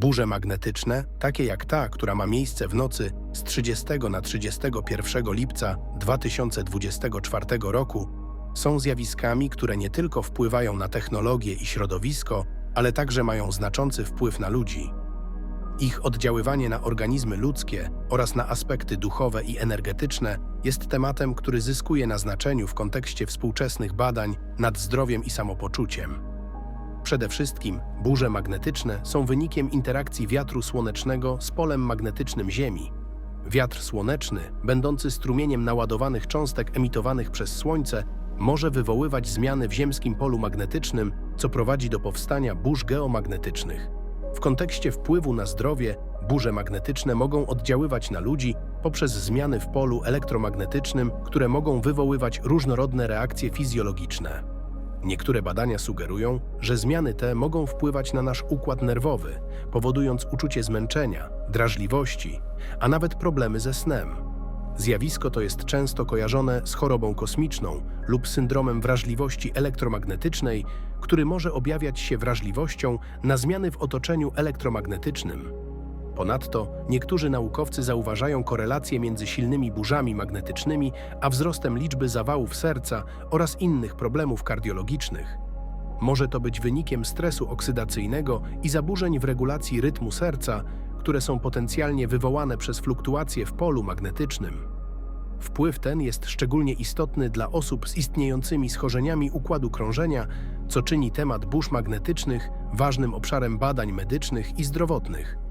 Burze magnetyczne, takie jak ta, która ma miejsce w nocy z 30 na 31 lipca 2024 roku, są zjawiskami, które nie tylko wpływają na technologię i środowisko, ale także mają znaczący wpływ na ludzi. Ich oddziaływanie na organizmy ludzkie oraz na aspekty duchowe i energetyczne jest tematem, który zyskuje na znaczeniu w kontekście współczesnych badań nad zdrowiem i samopoczuciem. Przede wszystkim burze magnetyczne są wynikiem interakcji wiatru słonecznego z polem magnetycznym Ziemi. Wiatr słoneczny, będący strumieniem naładowanych cząstek emitowanych przez Słońce, może wywoływać zmiany w ziemskim polu magnetycznym, co prowadzi do powstania burz geomagnetycznych. W kontekście wpływu na zdrowie, burze magnetyczne mogą oddziaływać na ludzi poprzez zmiany w polu elektromagnetycznym, które mogą wywoływać różnorodne reakcje fizjologiczne. Niektóre badania sugerują, że zmiany te mogą wpływać na nasz układ nerwowy, powodując uczucie zmęczenia, drażliwości, a nawet problemy ze snem. Zjawisko to jest często kojarzone z chorobą kosmiczną lub syndromem wrażliwości elektromagnetycznej, który może objawiać się wrażliwością na zmiany w otoczeniu elektromagnetycznym. Ponadto niektórzy naukowcy zauważają korelację między silnymi burzami magnetycznymi a wzrostem liczby zawałów serca oraz innych problemów kardiologicznych. Może to być wynikiem stresu oksydacyjnego i zaburzeń w regulacji rytmu serca, które są potencjalnie wywołane przez fluktuacje w polu magnetycznym. Wpływ ten jest szczególnie istotny dla osób z istniejącymi schorzeniami układu krążenia, co czyni temat burz magnetycznych ważnym obszarem badań medycznych i zdrowotnych.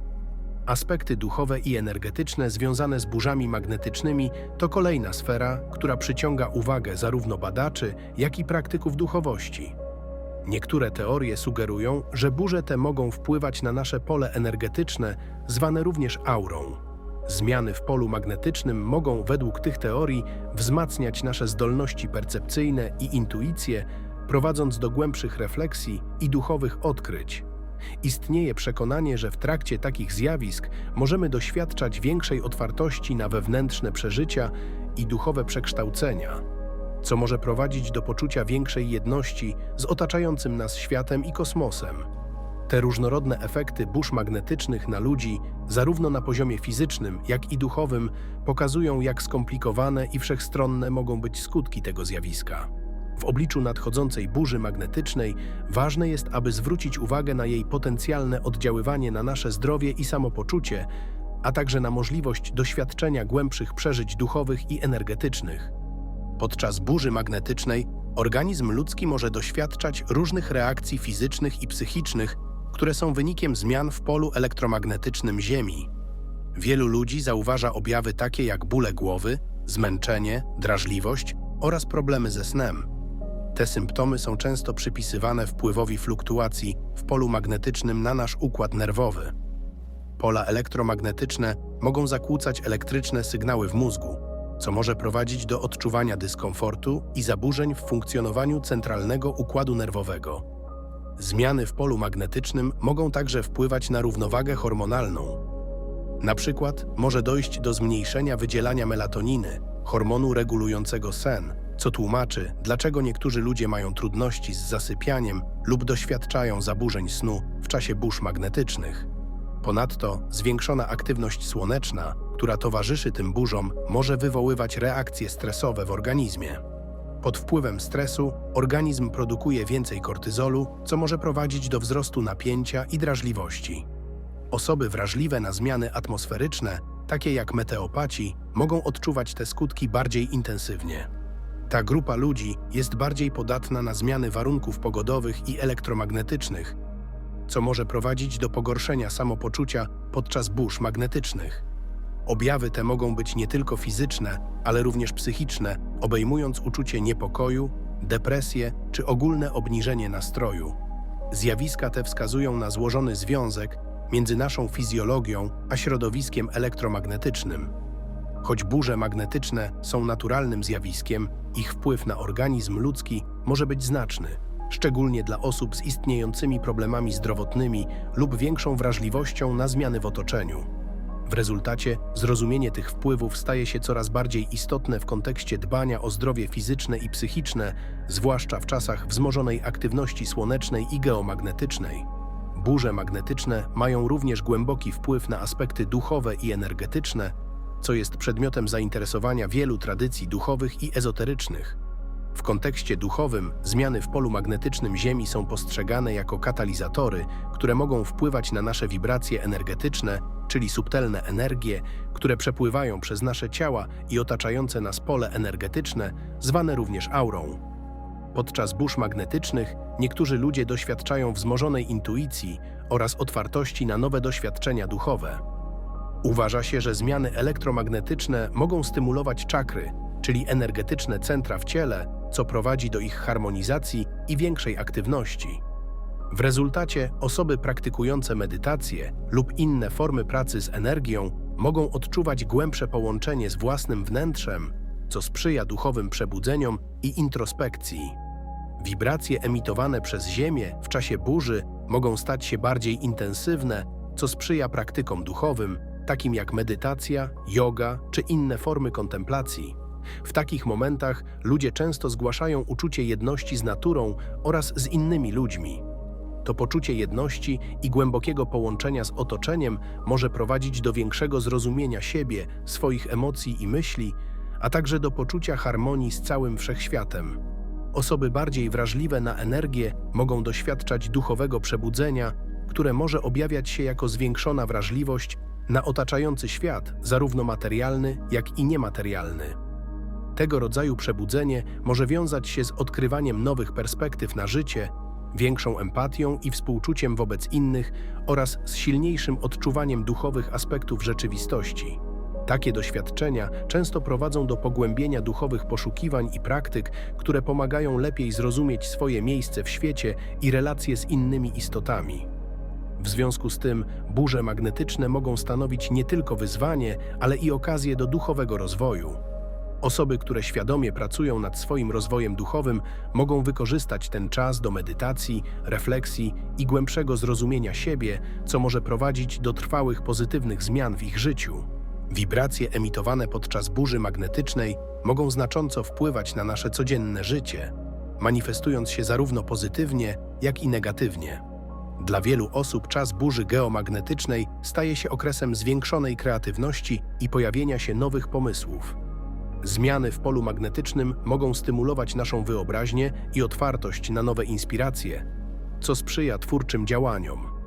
Aspekty duchowe i energetyczne związane z burzami magnetycznymi to kolejna sfera, która przyciąga uwagę zarówno badaczy, jak i praktyków duchowości. Niektóre teorie sugerują, że burze te mogą wpływać na nasze pole energetyczne, zwane również aurą. Zmiany w polu magnetycznym mogą, według tych teorii, wzmacniać nasze zdolności percepcyjne i intuicję, prowadząc do głębszych refleksji i duchowych odkryć. Istnieje przekonanie, że w trakcie takich zjawisk możemy doświadczać większej otwartości na wewnętrzne przeżycia i duchowe przekształcenia, co może prowadzić do poczucia większej jedności z otaczającym nas światem i kosmosem. Te różnorodne efekty burz magnetycznych na ludzi, zarówno na poziomie fizycznym, jak i duchowym, pokazują, jak skomplikowane i wszechstronne mogą być skutki tego zjawiska. W obliczu nadchodzącej burzy magnetycznej ważne jest, aby zwrócić uwagę na jej potencjalne oddziaływanie na nasze zdrowie i samopoczucie, a także na możliwość doświadczenia głębszych przeżyć duchowych i energetycznych. Podczas burzy magnetycznej organizm ludzki może doświadczać różnych reakcji fizycznych i psychicznych, które są wynikiem zmian w polu elektromagnetycznym Ziemi. Wielu ludzi zauważa objawy takie jak bóle głowy, zmęczenie, drażliwość oraz problemy ze snem. Te symptomy są często przypisywane wpływowi fluktuacji w polu magnetycznym na nasz układ nerwowy. Pola elektromagnetyczne mogą zakłócać elektryczne sygnały w mózgu, co może prowadzić do odczuwania dyskomfortu i zaburzeń w funkcjonowaniu centralnego układu nerwowego. Zmiany w polu magnetycznym mogą także wpływać na równowagę hormonalną. Na przykład może dojść do zmniejszenia wydzielania melatoniny, hormonu regulującego sen, co tłumaczy, dlaczego niektórzy ludzie mają trudności z zasypianiem lub doświadczają zaburzeń snu w czasie burz magnetycznych. Ponadto zwiększona aktywność słoneczna, która towarzyszy tym burzom, może wywoływać reakcje stresowe w organizmie. Pod wpływem stresu organizm produkuje więcej kortyzolu, co może prowadzić do wzrostu napięcia i drażliwości. Osoby wrażliwe na zmiany atmosferyczne, takie jak meteopaci, mogą odczuwać te skutki bardziej intensywnie. Ta grupa ludzi jest bardziej podatna na zmiany warunków pogodowych i elektromagnetycznych, co może prowadzić do pogorszenia samopoczucia podczas burz magnetycznych. Objawy te mogą być nie tylko fizyczne, ale również psychiczne, obejmując uczucie niepokoju, depresję czy ogólne obniżenie nastroju. Zjawiska te wskazują na złożony związek między naszą fizjologią a środowiskiem elektromagnetycznym. Choć burze magnetyczne są naturalnym zjawiskiem, ich wpływ na organizm ludzki może być znaczny, szczególnie dla osób z istniejącymi problemami zdrowotnymi lub większą wrażliwością na zmiany w otoczeniu. W rezultacie zrozumienie tych wpływów staje się coraz bardziej istotne w kontekście dbania o zdrowie fizyczne i psychiczne, zwłaszcza w czasach wzmożonej aktywności słonecznej i geomagnetycznej. burze magnetyczne mają również głęboki wpływ na aspekty duchowe i energetyczne, co jest przedmiotem zainteresowania wielu tradycji duchowych i ezoterycznych. W kontekście duchowym zmiany w polu magnetycznym Ziemi są postrzegane jako katalizatory, które mogą wpływać na nasze wibracje energetyczne, czyli subtelne energie, które przepływają przez nasze ciała i otaczające nas pole energetyczne, zwane również aurą. Podczas burz magnetycznych niektórzy ludzie doświadczają wzmożonej intuicji oraz otwartości na nowe doświadczenia duchowe. Uważa się, że zmiany elektromagnetyczne mogą stymulować czakry, czyli energetyczne centra w ciele, co prowadzi do ich harmonizacji i większej aktywności. W rezultacie osoby praktykujące medytację lub inne formy pracy z energią mogą odczuwać głębsze połączenie z własnym wnętrzem, co sprzyja duchowym przebudzeniom i introspekcji. Wibracje emitowane przez Ziemię w czasie burzy mogą stać się bardziej intensywne, co sprzyja praktykom duchowym, takim jak medytacja, yoga czy inne formy kontemplacji. W takich momentach ludzie często zgłaszają uczucie jedności z naturą oraz z innymi ludźmi. To poczucie jedności i głębokiego połączenia z otoczeniem może prowadzić do większego zrozumienia siebie, swoich emocji i myśli, a także do poczucia harmonii z całym wszechświatem. Osoby bardziej wrażliwe na energię mogą doświadczać duchowego przebudzenia, które może objawiać się jako zwiększona wrażliwość na otaczający świat, zarówno materialny, jak i niematerialny. Tego rodzaju przebudzenie może wiązać się z odkrywaniem nowych perspektyw na życie, większą empatią i współczuciem wobec innych oraz z silniejszym odczuwaniem duchowych aspektów rzeczywistości. Takie doświadczenia często prowadzą do pogłębienia duchowych poszukiwań i praktyk, które pomagają lepiej zrozumieć swoje miejsce w świecie i relacje z innymi istotami. W związku z tym burze magnetyczne mogą stanowić nie tylko wyzwanie, ale i okazję do duchowego rozwoju. Osoby, które świadomie pracują nad swoim rozwojem duchowym, mogą wykorzystać ten czas do medytacji, refleksji i głębszego zrozumienia siebie, co może prowadzić do trwałych pozytywnych zmian w ich życiu. Wibracje emitowane podczas burzy magnetycznej mogą znacząco wpływać na nasze codzienne życie, manifestując się zarówno pozytywnie, jak i negatywnie. Dla wielu osób czas burzy geomagnetycznej staje się okresem zwiększonej kreatywności i pojawienia się nowych pomysłów. Zmiany w polu magnetycznym mogą stymulować naszą wyobraźnię i otwartość na nowe inspiracje, co sprzyja twórczym działaniom.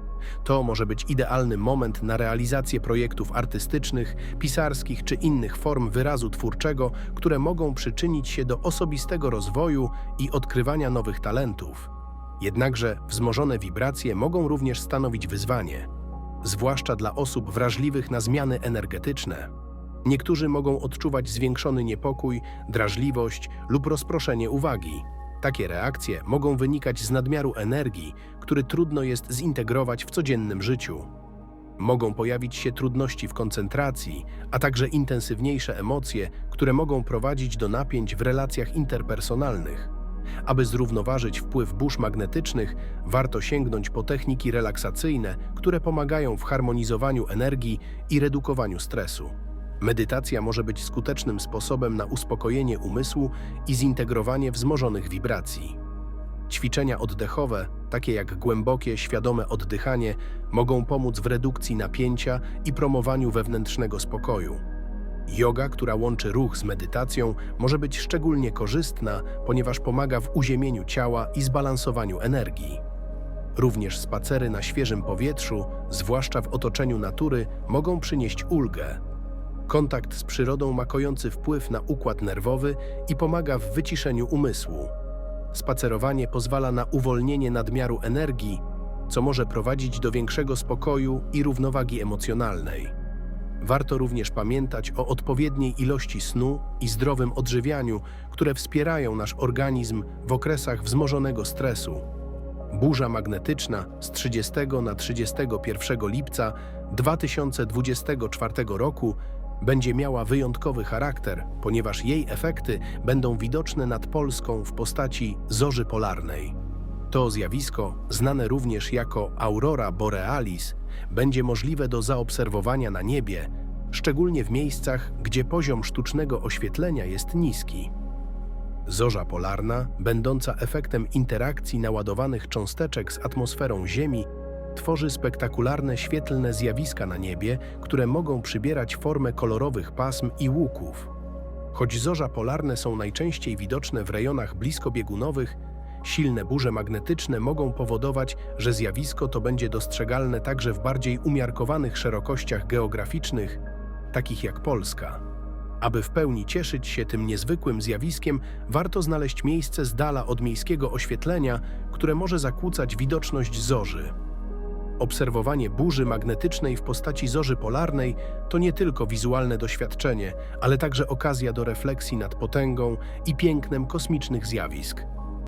To może być idealny moment na realizację projektów artystycznych, pisarskich czy innych form wyrazu twórczego, które mogą przyczynić się do osobistego rozwoju i odkrywania nowych talentów. Jednakże wzmożone wibracje mogą również stanowić wyzwanie, zwłaszcza dla osób wrażliwych na zmiany energetyczne. Niektórzy mogą odczuwać zwiększony niepokój, drażliwość lub rozproszenie uwagi. Takie reakcje mogą wynikać z nadmiaru energii, który trudno jest zintegrować w codziennym życiu. Mogą pojawić się trudności w koncentracji, a także intensywniejsze emocje, które mogą prowadzić do napięć w relacjach interpersonalnych. Aby zrównoważyć wpływ burz magnetycznych, warto sięgnąć po techniki relaksacyjne, które pomagają w harmonizowaniu energii i redukowaniu stresu. Medytacja może być skutecznym sposobem na uspokojenie umysłu i zintegrowanie wzmożonych wibracji. Ćwiczenia oddechowe, takie jak głębokie, świadome oddychanie, mogą pomóc w redukcji napięcia i promowaniu wewnętrznego spokoju. Yoga, która łączy ruch z medytacją, może być szczególnie korzystna, ponieważ pomaga w uziemieniu ciała i zbalansowaniu energii. Również spacery na świeżym powietrzu, zwłaszcza w otoczeniu natury, mogą przynieść ulgę. Kontakt z przyrodą ma kojący wpływ na układ nerwowy i pomaga w wyciszeniu umysłu. Spacerowanie pozwala na uwolnienie nadmiaru energii, co może prowadzić do większego spokoju i równowagi emocjonalnej. Warto również pamiętać o odpowiedniej ilości snu i zdrowym odżywianiu, które wspierają nasz organizm w okresach wzmożonego stresu. Burza magnetyczna z 30 na 31 lipca 2024 roku będzie miała wyjątkowy charakter, ponieważ jej efekty będą widoczne nad Polską w postaci zorzy polarnej. To zjawisko, znane również jako aurora borealis, będzie możliwe do zaobserwowania na niebie, szczególnie w miejscach, gdzie poziom sztucznego oświetlenia jest niski. Zorza polarna, będąca efektem interakcji naładowanych cząsteczek z atmosferą Ziemi, tworzy spektakularne świetlne zjawiska na niebie, które mogą przybierać formę kolorowych pasm i łuków. Choć zorza polarne są najczęściej widoczne w rejonach bliskobiegunowych, silne burze magnetyczne mogą powodować, że zjawisko to będzie dostrzegalne także w bardziej umiarkowanych szerokościach geograficznych, takich jak Polska. Aby w pełni cieszyć się tym niezwykłym zjawiskiem, warto znaleźć miejsce z dala od miejskiego oświetlenia, które może zakłócać widoczność zorzy. Obserwowanie burzy magnetycznej w postaci zorzy polarnej to nie tylko wizualne doświadczenie, ale także okazja do refleksji nad potęgą i pięknem kosmicznych zjawisk.